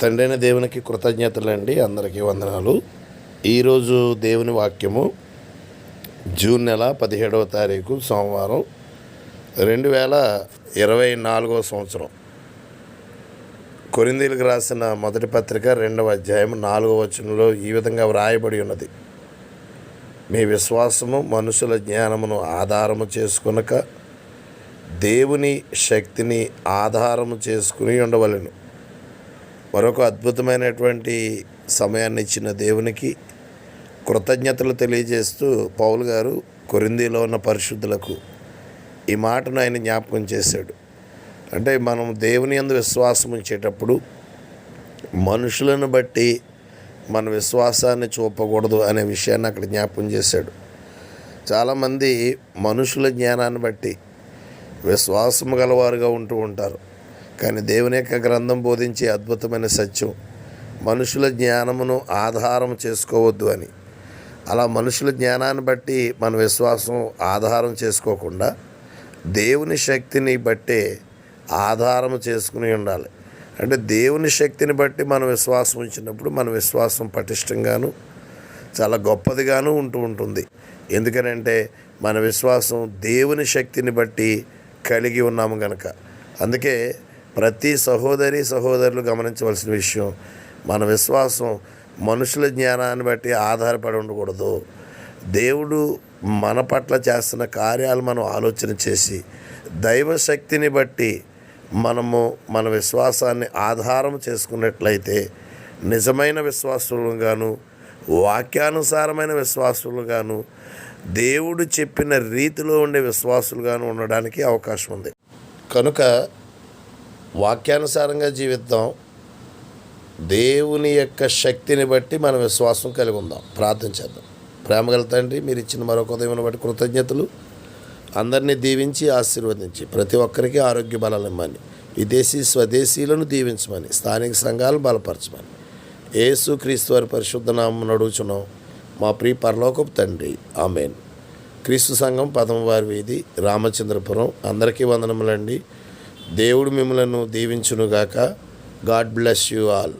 తండ్రైన దేవునికి కృతజ్ఞతలండి. అందరికీ వందనాలు. ఈరోజు దేవుని వాక్యము జూన్ నెల పదిహేడవ తారీఖు సోమవారం రెండు వేల ఇరవై నాలుగవ సంవత్సరం. కొరిందీలకు రాసిన మొదటి పత్రిక రెండవ అధ్యాయం నాలుగవ వచనంలో ఈ విధంగా వ్రాయబడి ఉన్నది. మీ విశ్వాసము మనుషుల జ్ఞానమును ఆధారము చేసుకునక దేవుని శక్తిని ఆధారము చేసుకుని ఉండవలెను. మరొక అద్భుతమైనటువంటి సమయాన్ని ఇచ్చిన దేవునికి కృతజ్ఞతలు తెలియజేస్తూ పౌల్ గారు కొరిందీలో ఉన్న పరిశుద్ధులకు ఈ మాటను ఆయన జ్ఞాపకం చేశాడు. అంటే మనం దేవుని యందు విశ్వాసం ఉంచేటప్పుడు మనుషులను బట్టి మన విశ్వాసాన్ని చూపకూడదు అనే విషయాన్ని అక్కడ జ్ఞాపకం చేశాడు. చాలామంది మనుషుల జ్ఞానాన్ని బట్టి విశ్వాసము గలవారుగా ఉంటూ ఉంటారు. కానీ దేవుని యొక్క గ్రంథం బోధించే అద్భుతమైన సత్యం మనుషుల జ్ఞానమును ఆధారం చేసుకోవద్దు అని. అలా మనుషుల జ్ఞానాన్ని బట్టి మన విశ్వాసం ఆధారం చేసుకోకుండా దేవుని శక్తిని బట్టే ఆధారం చేసుకుని ఉండాలి. అంటే దేవుని శక్తిని బట్టి మన విశ్వాసం ఉంచినప్పుడు మన విశ్వాసం పటిష్టంగాను చాలా గొప్పదిగాను ఉంటూ ఉంటుంది. ఎందుకనంటే మన విశ్వాసం దేవుని శక్తిని బట్టి కలిగి ఉన్నాము కనుక అందుకే ప్రతి సహోదరి సహోదరులు గమనించవలసిన విషయం మన విశ్వాసం మనుషుల జ్ఞానాన్ని బట్టి ఆధారపడి ఉండకూడదు. దేవుడు మన పట్ల చేస్తున్న కార్యాలు మనం ఆలోచన చేసి దైవశక్తిని బట్టి మనము మన విశ్వాసాన్ని ఆధారం చేసుకున్నట్లయితే నిజమైన విశ్వాసులుగాను వాక్యానుసారమైన విశ్వాసులుగాను దేవుడు చెప్పిన రీతిలో ఉండే విశ్వాసులుగాను ఉండడానికి అవకాశం ఉంది. కనుక వాక్యానుసారంగా జీవిద్దాం. దేవుని యొక్క శక్తిని బట్టి మన విశ్వాసం కలిగి ఉందాం. ప్రార్థన చేద్దాం. ప్రేమగల తండ్రి మీరు ఇచ్చిన మరొక ఉదయం బట్టి కృతజ్ఞతలు. అందరినీ దీవించి ఆశీర్వదించి ప్రతి ఒక్కరికి ఆరోగ్య బలాలు ఇమ్మని విదేశీ స్వదేశీలను దీవించమని స్థానిక సంఘాలు బలపరచమని. యేసు క్రీస్తు వారి పరిశుద్ధ నామం నడుచున్నాం మా ప్రియ పరలోకపు తండ్రి ఆమెన్. క్రీస్తు సంఘం పదమవారి వీధి రామచంద్రపురం. అందరికీ వందనములండి. దేవుడు మిమ్మలను దీవించునుగాక. God bless you all